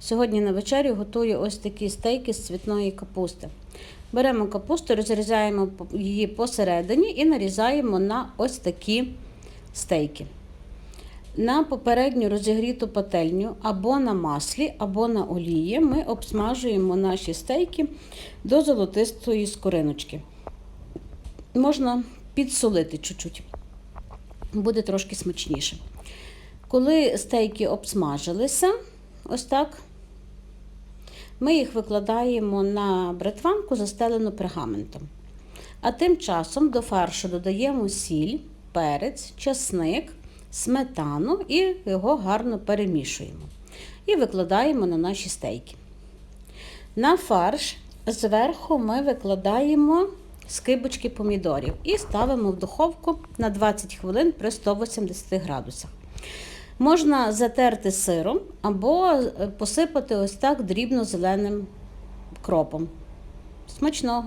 Сьогодні на вечерю готую ось такі стейки з цвітної капусти. Беремо капусту, розрізаємо її посередині і нарізаємо на ось такі стейки. На попередню розігріту пательню або на маслі, або на олії ми обсмажуємо наші стейки до золотистої скориночки. Можна підсолити чуть-чуть, буде трошки смачніше. Коли стейки обсмажилися, ось так, ми їх викладаємо на бритванку, застелену пергаментом. А тим часом до фаршу додаємо сіль, перець, часник, сметану і його гарно перемішуємо. І викладаємо на наші стейки. На фарш зверху ми викладаємо скибочки помідорів і ставимо в духовку на 20 хвилин при 180 градусах. Можна затерти сиром або е, посипати ось так дрібно зеленим кропом. Смачного!